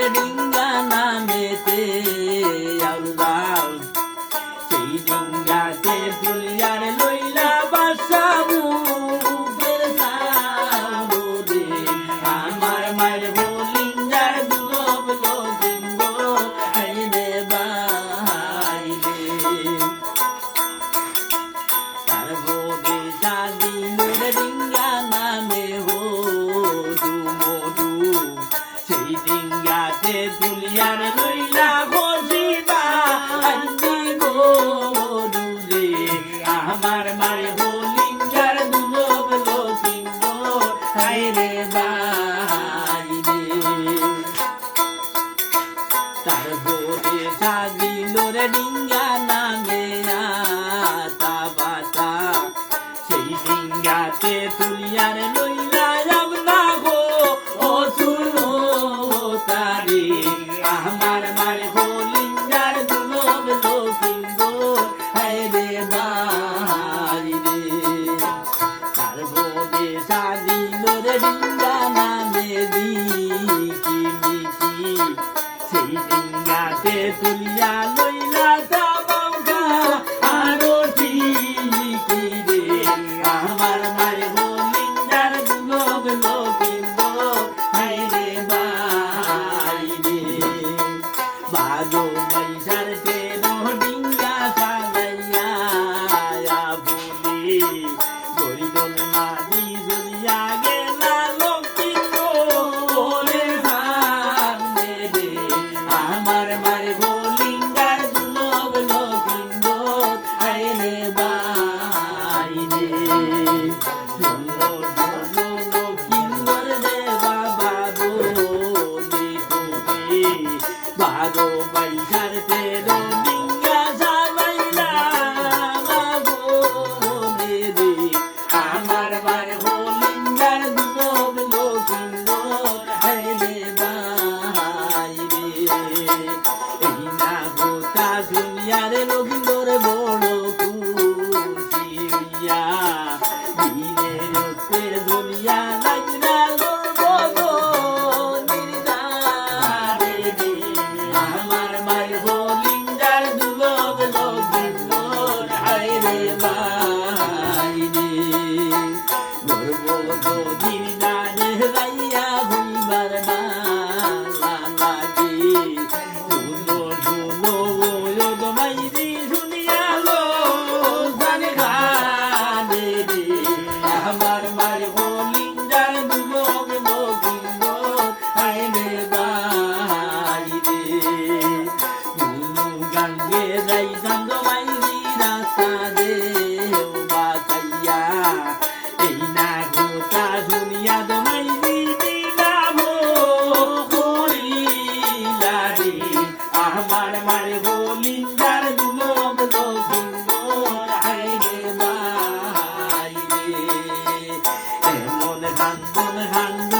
সাজিল সেই ডিঙ্গাতে তুলিয়ার লইলা বসিবা আন্দি গরু রে আমার মারে হলিঙ্গার দুলব লকিঙ্গ হাই রে বাইরে তার বোরে সাজিল রে ডিঙ্গা নামে আতা বাতা। সেই ডিঙ্গাতে তুলিয়ার লইলা ডিঙ্গাতে তুলিয়া লইলা এই সঙ্গ মাইরি রাস্তা দে বাতাইয়া এই না গোটা দুনিয়া তো মাইরি দিলাম করিলা রে। আমার মারে বলিন্দার দুলব লকিন্দ আইরে বাইরে এমন হান্দন হান্দনে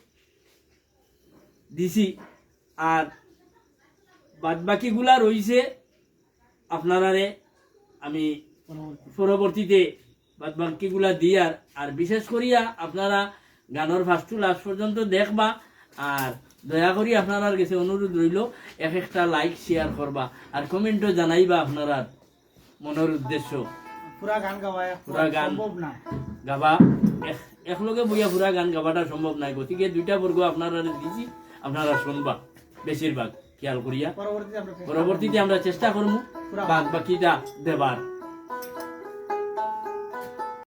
দিছি। আর বাদ বাকিগুলা রইছে আপনারারে আমি পরবর্তীতে বাদ বাকিগুলা দিই আর আর বিশেষ করিয়া আপনারা গানের ফার্স্ট লাস্ট পর্যন্ত দেখবা। আর দয়া করি আপনার কাছে অনুরোধ রইল এক একটা লাইক শেয়ার করবা আর কমেন্টও জানাইবা আপনারা মনের উদ্দেশ্য। পুরা গান গাওয়া পুরা গান। সম্ভব না। গাবা। এক- একলগে বইয়া পুরা গান গাবাটা সম্ভব নাই। গতিকে দুইটা বর্গ আপনারা দিছি। আপনারা শুনবা বেশিরভাগ খেয়াল করিয়া। পরবর্তীতে আমরা চেষ্টা করব বাদ বাকিটা দেবার।